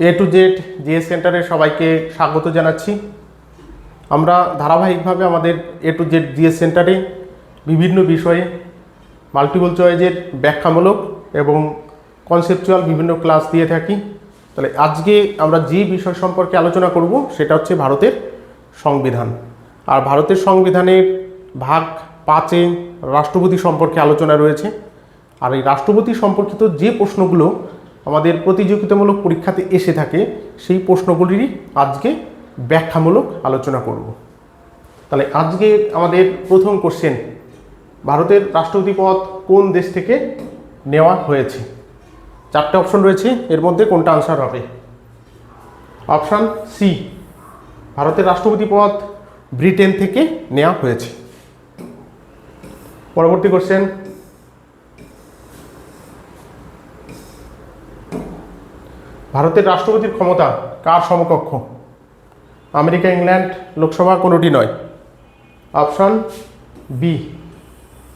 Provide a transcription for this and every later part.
A to Z GS সেন্টারে সবাইকে স্বাগত জানাচ্ছি। আমরা ধারাবাহিকভাবে আমাদের এ টু জেড জিএস সেন্টারে বিভিন্ন বিষয়ে মাল্টিপল চয়েজের ব্যাখ্যামূলক এবং কনসেপচুয়াল বিভিন্ন ক্লাস দিয়ে থাকি। তাহলে আজকে আমরা যে বিষয় সম্পর্কে আলোচনা করব, সেটা হচ্ছে ভারতের সংবিধান। আর ভারতের সংবিধানের ভাগ পাঁচে রাষ্ট্রপতি সম্পর্কে আলোচনা রয়েছে। আর এই রাষ্ট্রপতি সম্পর্কিত যে প্রশ্নগুলো আমাদের প্রতিযোগিতামূলক পরীক্ষাতে এসে থাকে, সেই প্রশ্নগুলিরই আজকে ব্যাখ্যামূলক আলোচনা করব। তাহলে আজকে আমাদের প্রথম কোশ্চেন ভারতের রাষ্ট্রপতি পদ কোন দেশ থেকে নেওয়া হয়েছে? চারটে অপশন রয়েছে, এর মধ্যে কোনটা আনসার হবে? অপশান সি ভারতের রাষ্ট্রপতি পদ ব্রিটেন থেকে নেওয়া হয়েছে। পরবর্তী কোশ্চেন ভারতের রাষ্ট্রপতির ক্ষমতা কার সমকক্ষ? আমেরিকা, ইংল্যান্ড, লোকসভা কোনোটি নয়। অপশন বি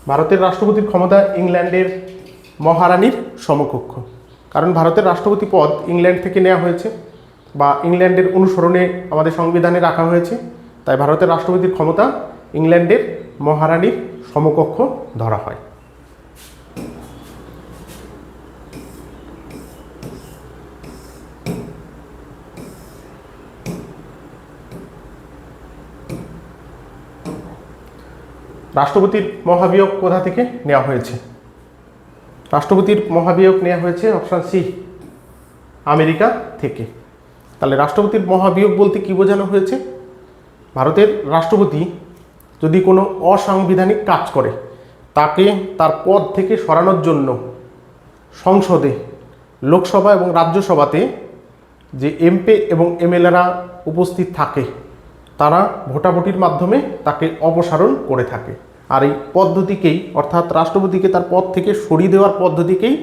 ভারতের রাষ্ট্রপতির ক্ষমতা ইংল্যান্ডের মহারানীর সমকক্ষ। কারণ ভারতের রাষ্ট্রপতি পদ ইংল্যান্ড থেকে নেওয়া হয়েছে বা ইংল্যান্ডের অনুসরণে আমাদের সংবিধানে রাখা হয়েছে। তাই ভারতের রাষ্ট্রপতির ক্ষমতা ইংল্যান্ডের মহারানীর সমকক্ষ ধরা হয়। রাষ্ট্রপতির মহাবিয়োগ কোথা থেকে নেওয়া হয়েছে? রাষ্ট্রপতির মহাবিয়োগ নেওয়া হয়েছে অপশান সি, আমেরিকা থেকে। তাহলে রাষ্ট্রপতির মহাবিয়োগ বলতে কি বোঝানো হয়েছে? ভারতের রাষ্ট্রপতি যদি কোনো অসাংবিধানিক কাজ করে, তাকে তার পদ থেকে সরানোর জন্য সংসদে, লোকসভা এবং রাজ্যসভাতে যে এমপি এবং এমএলএরা উপস্থিত থাকে, তারা ভোটাভুটির মাধ্যমে তাকে অপসারণ করে থাকে। আর এই পদ্ধতিকেই, অর্থাৎ রাষ্ট্রপতিকে তার পদ থেকে সরিয়ে দেওয়ার পদ্ধতিকেই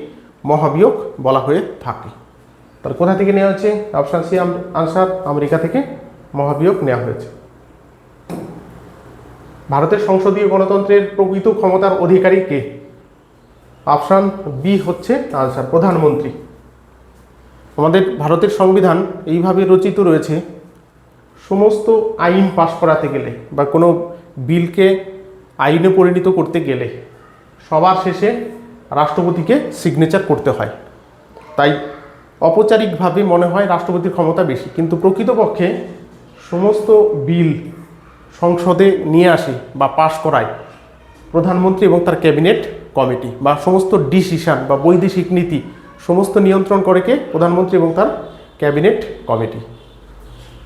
মহাবিয়োগ বলা হয়ে থাকে। তার কোথা থেকে নেওয়া হয়েছে? অপশান সি আনসার আমেরিকা থেকে মহাবিয়োগ নেওয়া হয়েছে। ভারতের সংসদীয় গণতন্ত্রের প্রকৃত ক্ষমতার অধিকারী কে? অপশান বি হচ্ছে আনসার প্রধানমন্ত্রী। আমাদের ভারতের সংবিধান এইভাবে রচিত রয়েছে, সমস্ত আইন পাশ করাতে গেলে বা কোনো বিলকে আইনে পরিণত করতে গেলে সবার শেষে রাষ্ট্রপতিকে সিগনেচার করতে হয়। তাই অপচারিকভাবে মনে হয় রাষ্ট্রপতির ক্ষমতা বেশি। কিন্তু প্রকৃতপক্ষে সমস্ত বিল সংসদে নিয়ে আসে বা পাশ করায় প্রধানমন্ত্রী এবং তার ক্যাবিনেট কমিটি বা সমস্ত ডিসিশন বা বৈদেশিক নীতি সমস্ত নিয়ন্ত্রণ করে কে? প্রধানমন্ত্রী এবং তার ক্যাবিনেট কমিটি।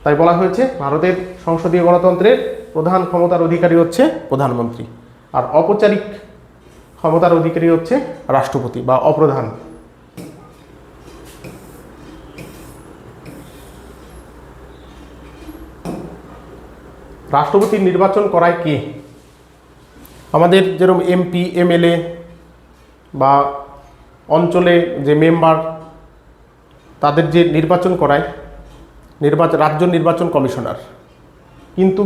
তাই বলা হয়েছে, ভারতের সংসদীয় গণতন্ত্রের প্রধান ক্ষমতার অধিকারী হচ্ছে প্রধানমন্ত্রী। আর অপচারিক ক্ষমতার অধিকারী হচ্ছে রাষ্ট্রপতি বা অপ্রধান। রাষ্ট্রপতি নির্বাচন করায় কে? আমাদের যেরকম এমপি, এমএলএ বা অঞ্চলে যে মেম্বার, তাদের যে নির্বাচন করায় নির্বাচন রাজ্য নির্বাচন কমিশনার। কিন্তু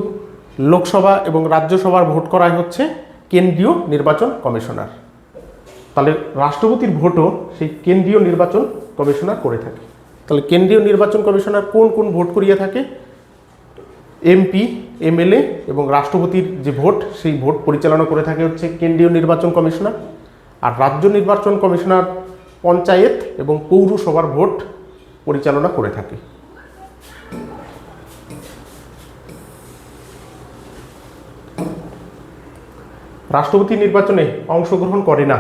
লোকসভা এবং রাজ্যসভার ভোট করাই হচ্ছে কেন্দ্রীয় নির্বাচন কমিশনার। তাহলে রাষ্ট্রপতির ভোটও সেই কেন্দ্রীয় নির্বাচন কমিশনার করে থাকে। তাহলে কেন্দ্রীয় নির্বাচন কমিশনার কোন কোন ভোট করিয়ে থাকে? এমপি, এমএলএ এবং রাষ্ট্রপতির যে ভোট, সেই ভোট পরিচালনা করে থাকে হচ্ছে কেন্দ্রীয় নির্বাচন কমিশনার। আর রাজ্য নির্বাচন কমিশনার পঞ্চায়েত এবং পৌরসভার ভোট পরিচালনা করে থাকে। রাষ্ট্রপতি নির্বাচনে অংশগ্রহণ করে না।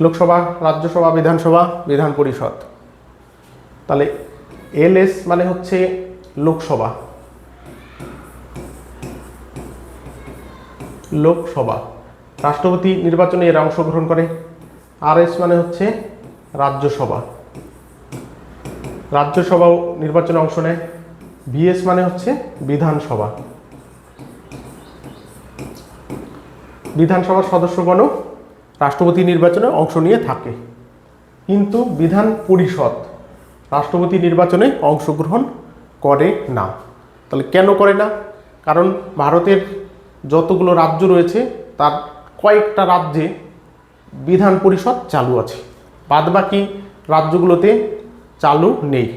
লোকসভা, রাজ্যসভা, বিধানসভা, বিধান পরিষদ। তাহলে এলএস মানে হচ্ছে লোকসভা। লোকসভা। রাষ্ট্রপতি নির্বাচনে এরা অংশগ্রহণ করে। আর এস মানে হচ্ছে রাজ্যসভা। রাজ্যসভাও নির্বাচনে অংশ নেয়। বিএস মানে হচ্ছে বিধানসভা। বিধানসভার সদস্যগণও রাষ্ট্রপতি নির্বাচনে অংশ নিয়ে থাকে। কিন্তু বিধান পরিষদ রাষ্ট্রপতি নির্বাচনে অংশগ্রহণ করে না। তাহলে কেন করে না? কারণ ভারতের যতগুলো রাজ্য রয়েছে, তার কয়েকটা রাজ্যে বিধান পরিষদ চালু আছে। বাদবাকি রাজ্যগুলোতে চালু নেই।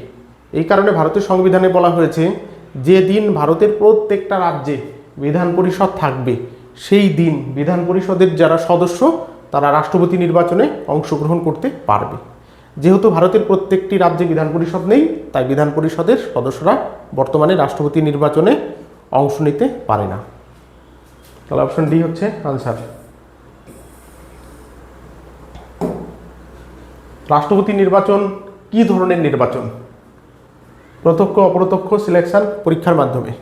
এই কারণে ভারতের সংবিধানে বলা হয়েছে যে দিন ভারতের প্রত্যেকটা রাজ্যে বিধান পরিষদ থাকবে সেই দিন বিধান পরিষদের যারা সদস্য, তারা রাষ্ট্রপতি নির্বাচনে অংশগ্রহণ করতে পারবে। যেহেতু ভারতের প্রত্যেকটি রাজ্যে বিধান পরিষদ নেই, তাই বিধান পরিষদের সদস্যরা বর্তমানে রাষ্ট্রপতি নির্বাচনে অংশ নিতে পারে না। তাহলে অপশন ডি হচ্ছে আনসার রাষ্ট্রপতি নির্বাচন কি ধরনের নির্বাচন? প্রত্যক্ষ, অপ্রত্যক্ষ সিলেকশন পরীক্ষার মাধ্যমে।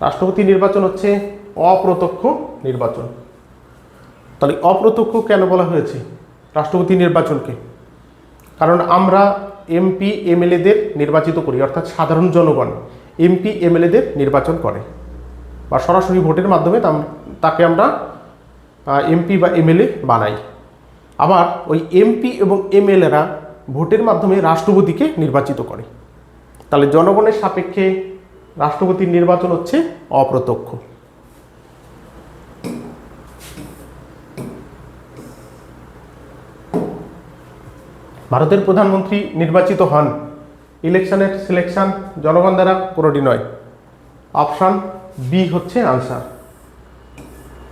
রাষ্ট্রপতি নির্বাচন হচ্ছে অপ্রত্যক্ষ নির্বাচন। তাহলে অপ্রত্যক্ষ কেন বলা হয়েছে রাষ্ট্রপতি নির্বাচনকে? কারণ আমরা এমপি, এমএলএদের নির্বাচিত করি, অর্থাৎ সাধারণ জনগণ এমপি, এমএলএদের নির্বাচন করে। বা সরাসরি ভোটের মাধ্যমে তাকে আমরা এমপি বা এমএলএ বানাই। আবার ওই এমপি এবং এমএলএরা ভোটের মাধ্যমে রাষ্ট্রপতিকে নির্বাচিত করে। তাহলে জনগণের সাপেক্ষে রাষ্ট্রপতির নির্বাচন হচ্ছে অপ্রত্যক্ষ। ভারতের প্রধানমন্ত্রী নির্বাচিত হন। ইলেকশনের সিলেকশন জনগণ দ্বারা কোনোটি নয়। অপশান বি হচ্ছে আনসার।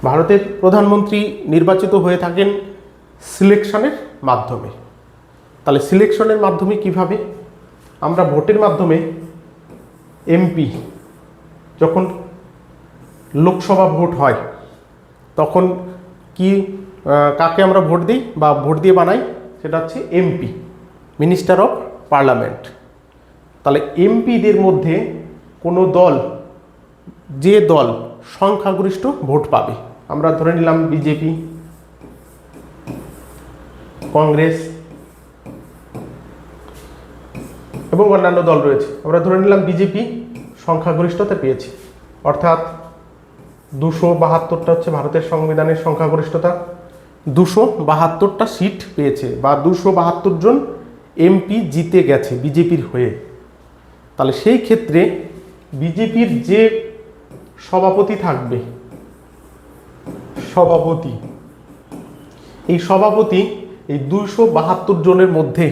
ভারতের প্রধানমন্ত্রী নির্বাচিত হয়ে থাকেন সিলেকশনের মাধ্যমে। তাহলে সিলেকশনের মাধ্যমে কীভাবে? আমরা ভোটের মাধ্যমে এমপি যখন লোকসভা ভোট হয়, তখন কি কাকে আমরা ভোট দিই বা ভোট দিয়ে বানাই? সেটা হচ্ছে এমপি মিনিস্টার অফ পার্লামেন্ট তাহলে এমপিদের মধ্যে কোনো দল, যে দল সংখ্যাগরিষ্ঠ ভোট পাবে? আমরা ধরে নিলাম বিজেপি কংগ্রেস, এবং অন্যান্য দল রয়েছে। আমরা ধরে নিলাম বিজেপি সংখ্যাগরিষ্ঠতা পেয়েছি। অর্থাৎ দুশো বাহাত্তরটা হচ্ছে ভারতের সংবিধানের সংখ্যাগরিষ্ঠতা। দুশো বাহাত্তরটা সিট পেয়েছে বা দুশো বাহাত্তর জন এমপি জিতে গেছে বিজেপির হয়ে। তাহলে সেই ক্ষেত্রে বিজেপির যে সভাপতি থাকবে, সভাপতি, এই সভাপতি এই দুইশো বাহাত্তর জনের মধ্যে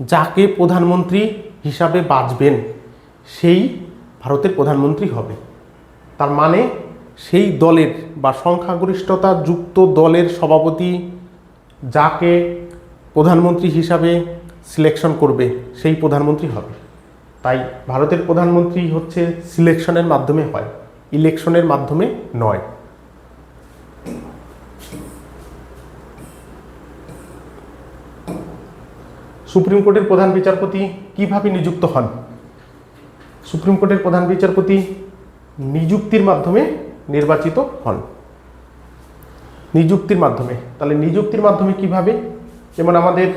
যাকে প্রধানমন্ত্রী হিসাবে বাঁচবেন, সেই ভারতের প্রধানমন্ত্রী হবে। তার মানে সেই দলের বা সংখ্যাগরিষ্ঠতা যুক্ত দলের সভাপতি যাকে প্রধানমন্ত্রী হিসাবে সিলেকশন করবে, সেই প্রধানমন্ত্রী হবে। তাই ভারতের প্রধানমন্ত্রী হচ্ছে সিলেকশনের মাধ্যমে হয় ইলেকশনের মাধ্যমে নয়। সুপ্রিম কোর্টের প্রধান বিচারপতি কীভাবে নিযুক্ত হন? সুপ্রিম কোর্টের প্রধান বিচারপতি নিযুক্তির মাধ্যমে নির্বাচিত হন। নিযুক্তির মাধ্যমে। তাহলে নিযুক্তির মাধ্যমে কীভাবে? যেমন আমাদের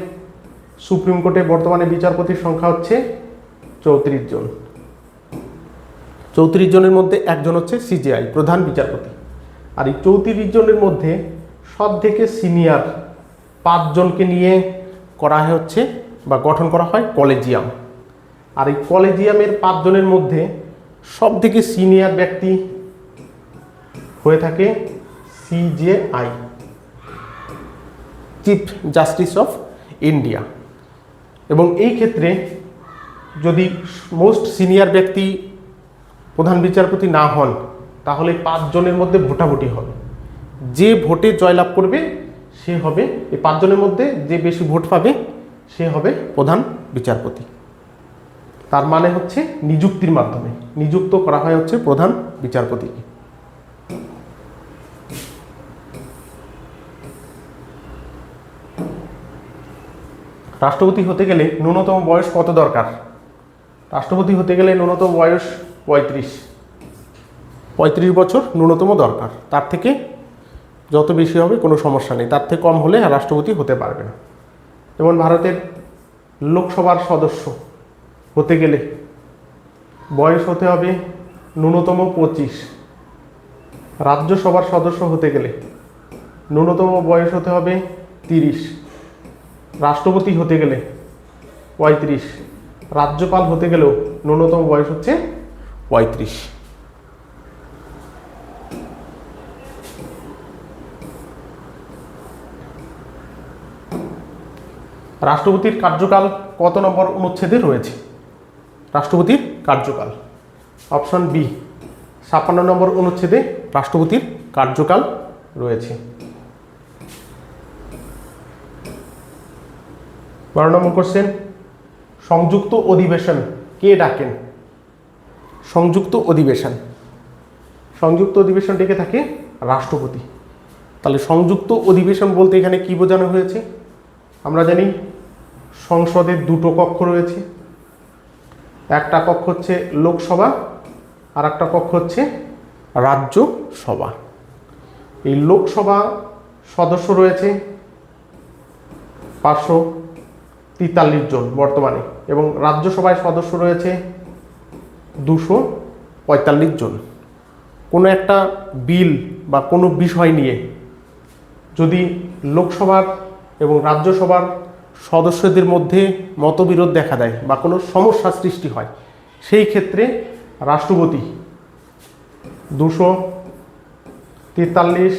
সুপ্রিম কোর্টে বর্তমানে বিচারপতির সংখ্যা হচ্ছে চৌত্রিশ জন। চৌত্রিশ জনের মধ্যে একজন হচ্ছে সিজিআই প্রধান বিচারপতি। আর এই চৌত্রিশ জনের মধ্যে সব থেকে সিনিয়র পাঁচজনকে নিয়ে করা হচ্ছে বা গঠন করা হয় কলেজিয়াম। আর এই কলেজিয়ামের পাঁচজনের মধ্যে সব থেকে সিনিয়র ব্যক্তি হয়ে থাকে CJI chief justice of India এবং এই ক্ষেত্রে যদি মোস্ট সিনিয়র ব্যক্তি প্রধান বিচারপতি না হন তাহলে পাঁচজনের মধ্যে ভোটাভুটি হবে। যে ভোটে জয়লাভ করবে সে হবে এই পাঁচজনের মধ্যে যে বেশি ভোট পাবে সে হবে প্রধান বিচারপতি। তার মানে হচ্ছে নিযুক্তির মাধ্যমে। নিযুক্ত করা হয় হচ্ছে প্রধান বিচারপতিকে। রাষ্ট্রপতি হতে গেলে ন্যূনতম বয়স কত দরকার? রাষ্ট্রপতি হতে গেলে ন্যূনতম বয়স পঁয়ত্রিশ। পঁয়ত্রিশ বছর ন্যূনতম দরকার। তার থেকে যত বেশি হবে কোনো সমস্যা নেই। তার থেকে কম হলে রাষ্ট্রপতি হতে পারবে না যেমন ভারতের লোকসভার সদস্য হতে গেলে বয়স হতে হবে ন্যূনতম পঁচিশ। রাজ্যসভার সদস্য হতে গেলে ন্যূনতম বয়স হতে হবে তিরিশ। রাষ্ট্রপতি হতে গেলে পঁয়ত্রিশ, রাজ্যপাল হতে গেলেও ন্যূনতম বয়স হচ্ছে পঁয়ত্রিশ। রাষ্ট্রপতির কার্যকাল কত নম্বর অনুচ্ছেদে রয়েছে? রাষ্ট্রপতির কার্যকাল। অপশন বি, ছাপ্পান্ন নম্বর অনুচ্ছেদে রাষ্ট্রপতির কার্যকাল রয়েছে। বারো নম্বর কোশ্চেন সংযুক্ত অধিবেশন, কে ডাকেন? সংযুক্ত অধিবেশন। সংযুক্ত অধিবেশন ডেকে থাকে রাষ্ট্রপতি। তাহলে সংযুক্ত অধিবেশন বলতে এখানে কি বোঝানো হয়েছে? আমরা জানি সংসদের দুটো কক্ষ রয়েছে। একটা কক্ষ হচ্ছে লোকসভা, আর একটা কক্ষ হচ্ছে রাজ্যসভা। এই লোকসভা সদস্য রয়েছে পাঁচশো তেতাল্লিশ জন বর্তমানে এবং রাজ্যসভায় সদস্য রয়েছে দুশো পঁয়তাল্লিশ জন। কোনো একটা বিল বা কোনো বিষয় নিয়ে যদি লোকসভার এবং রাজ্যসভার সদস্যদের মধ্যে মতবিরোধ দেখা দেয় বা কোনো সমস্যা সৃষ্টি হয়, সেই ক্ষেত্রে রাষ্ট্রপতি দুশো তেতাল্লিশ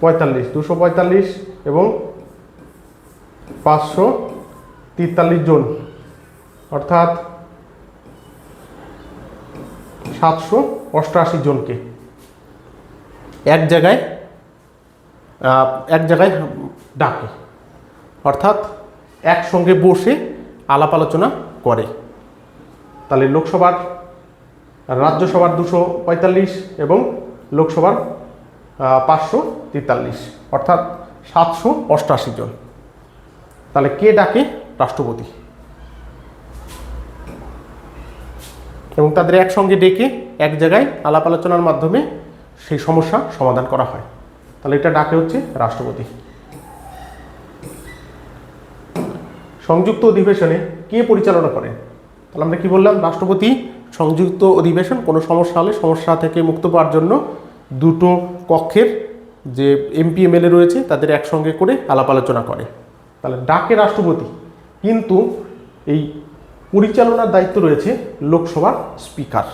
পঁয়তাল্লিশ, দুশো পঁয়তাল্লিশ এবং পাঁচশো তেতাল্লিশ জন। অর্থাৎ সাতশো অষ্টআশি জনকে। এক জায়গায় এক জায়গায় ডাকে। অর্থাৎ একসঙ্গে বসে আলাপ আলোচনা করে। তাহলে লোকসভার, রাজ্যসভার দুশো পঁয়তাল্লিশ এবং লোকসভার পাঁচশো তেতাল্লিশ। অর্থাৎ সাতশো অষ্টআশি জন। তাহলে কে ডাকে? রাষ্ট্রপতি। এবং তাদের একসঙ্গে ডেকে এক জায়গায় আলাপ আলোচনার মাধ্যমে সেই সমস্যা সমাধান করা হয়। তাহলে এটা ডাকে হচ্ছে রাষ্ট্রপতি। সংযুক্ত অধিবেশনে কে পরিচালনা করেন তাহলে আমরা কি বললাম? রাষ্ট্রপতি, সংযুক্ত অধিবেশন, কোনো সমস্যা হলে সমস্যা থেকে মুক্ত পাওয়ার জন্য দুটো কক্ষের যে এমপি এমএলএ রয়েছে, তাদের একসঙ্গে করে আলাপ আলোচনা করে। তাহলে ডাকে রাষ্ট্রপতি। কিন্তু এই পরিচালনার দায়িত্ব রয়েছে লোকসভার স্পিকার।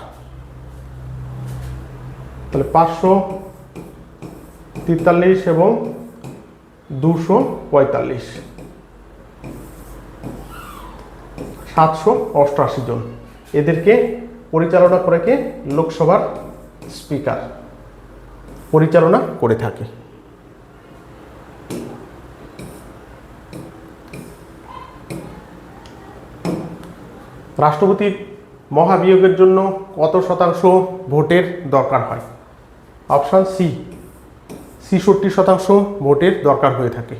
তাহলে পাঁচশো তেতাল্লিশ এবং দুশো পঁয়তাল্লিশ। সাতশো অষ্টআশি জন। এদেরকে পরিচালনা করে কে? লোকসভার স্পিকার। পরিচালনা করে থাকে। রাষ্ট্রপতির মহাবিয়োগের জন্য কত শতাংশ ভোটের দরকার হয়? অপশান সি, ছিষট্টি শতাংশ ভোটের দরকার হয়ে থাকে।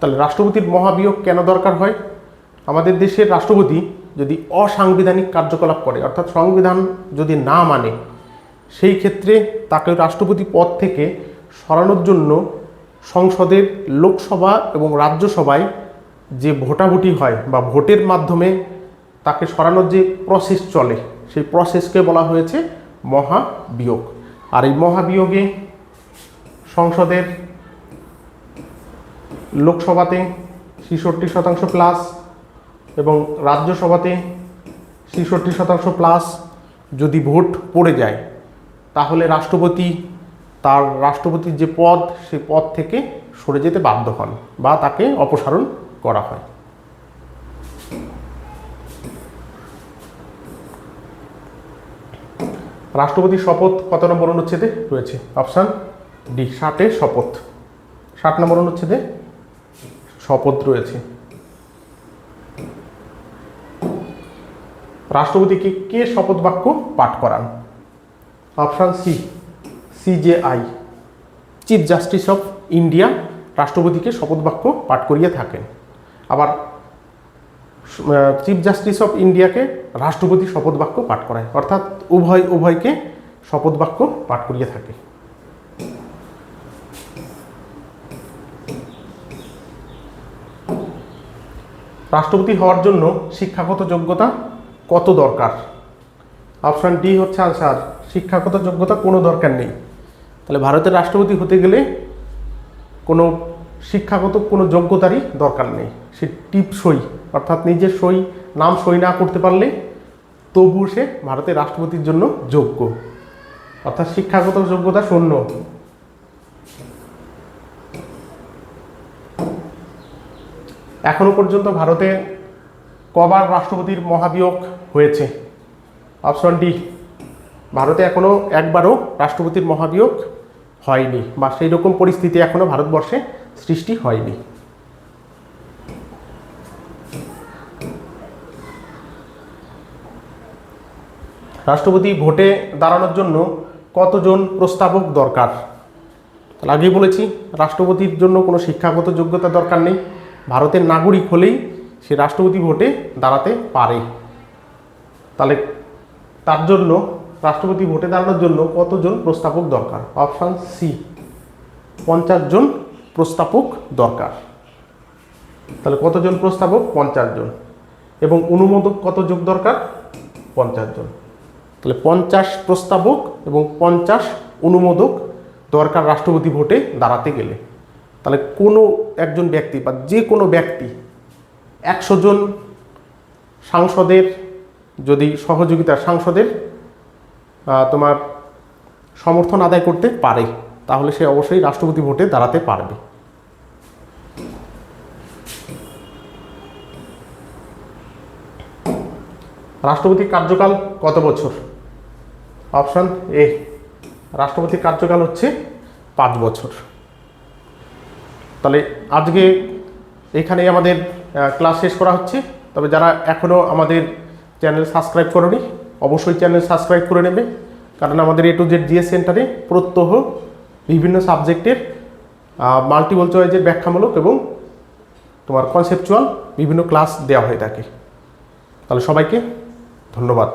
তাহলে রাষ্ট্রপতির মহাবিয়োগ কেন দরকার হয়? আমাদের দেশের রাষ্ট্রপতি যদি অসাংবিধানিক কার্যকলাপ করে, অর্থাৎ সংবিধান যদি না মানে সেই ক্ষেত্রে তাকে রাষ্ট্রপতি পদ থেকে সরানোর জন্য সংসদের লোকসভা এবং রাজ্যসভায় যে ভোটাভুটি হয় বা ভোটের মাধ্যমে তাকে সরানোর যে প্রসেস চলে, সেই প্রসেসকে বলা হয়েছে মহাবিয়োগ। আর এই মহাবিয়োগে সংসদের লোকসভাতে ছেষট্টি শতাংশ প্লাস এবং রাজ্যসভাতে ছেষট্টি শতাংশ প্লাস যদি ভোট পড়ে যায়, তাহলে রাষ্ট্রপতি তার রাষ্ট্রপতির যে পদ সেই পদ থেকে সরে যেতে বাধ্য হন বা তাকে অপসারণ করা হয়। রাষ্ট্রপতির শপথ কত নম্বর অনুচ্ছেদে রয়েছে? অপশান ডি ষাটে শপথ। ষাট নম্বর অনুচ্ছেদে শপথ রয়েছে। রাষ্ট্রপতিকে কে শপথ বাক্য পাঠ করান? Option C CJI chief justice of India রাষ্ট্রপতিকে শপথ বাক্য পাঠ করিয়ে থাকেন। আবার চিফ জাস্টিস অফ ইন্ডিয়াকে রাষ্ট্রপতি শপথ বাক্য পাঠ করায়। অর্থাৎ উভয়, উভয়কে শপথ বাক্য পাঠ করিয়ে থাকে। রাষ্ট্রপতি হওয়ার জন্য শিক্ষাগত যোগ্যতা কত দরকার? অপশান ডি হচ্ছে আনসার শিক্ষাগত যোগ্যতা কোনো দরকার নেই। তাহলে ভারতের রাষ্ট্রপতি হতে গেলে কোনো শিক্ষাগত কোনো যোগ্যতারই দরকার নেই। সে টিপ সই অর্থাৎ নিজের সই, নাম সই না করতে পারলে তবুও সে ভারতের রাষ্ট্রপতির জন্য যোগ্য। অর্থাৎ শিক্ষাগত যোগ্যতা শূন্য। এখনও পর্যন্ত ভারতে কবার রাষ্ট্রপতির মহাবিয়োগ হয়েছে। অপশন ডি, ভারতে এখনও একবারও রাষ্ট্রপতির মহাবিয়োগ হয়নি বা সেই রকম পরিস্থিতি এখনও ভারতবর্ষে সৃষ্টি হয়নি। রাষ্ট্রপতি ভোটে দাঁড়ানোর জন্য কতজন প্রস্তাবক দরকার? তাহলে আগেই বলেছি, রাষ্ট্রপতির জন্য কোনো শিক্ষাগত যোগ্যতা দরকার নেই। ভারতের নাগরিক হলেই সে রাষ্ট্রপতি ভোটে দাঁড়াতে পারে। তাহলে তার জন্য, রাষ্ট্রপতি ভোটে দাঁড়ানোর জন্য কতজন প্রস্তাবক দরকার? অপশান সি পঞ্চাশ জন প্রস্তাবক দরকার। তাহলে কতজন প্রস্তাবক? পঞ্চাশ জন। এবং অনুমোদক কত যোগ দরকার? পঞ্চাশ জন। তাহলে পঞ্চাশ প্রস্তাবক এবং পঞ্চাশ অনুমোদক দরকার রাষ্ট্রপতি ভোটে দাঁড়াতে গেলে। তাহলে কোনো একজন ব্যক্তি বা যে কোনো ব্যক্তি একশো জন সাংসদের যদি সহযোগিতা সাংসদের তোমার সমর্থন আদায় করতে পারে, তাহলে সে অবশ্যই রাষ্ট্রপতি ভোটে দাঁড়াতে পারবে। রাষ্ট্রপতির কার্যকাল কত বছর? অপশন এ রাষ্ট্রপতির কার্যকাল হচ্ছে পাঁচ বছর। তাহলে আজকে এখানেই আমাদের ক্লাস শেষ করা হচ্ছে। তবে যারা এখনও আমাদের চ্যানেল সাবস্ক্রাইব করনি, অবশ্যই চ্যানেল সাবস্ক্রাইব করে নেবে। কারণ আমাদের এ টু জেড জিএস সেন্টারে প্রত্যহ বিভিন্ন সাবজেক্টের মাল্টিপল চয়েসের ব্যাখ্যামূলক এবং তোমার কনসেপচুয়াল বিভিন্ন ক্লাস দেওয়া হয়ে থাকে। তাহলে সবাইকে ধন্যবাদ।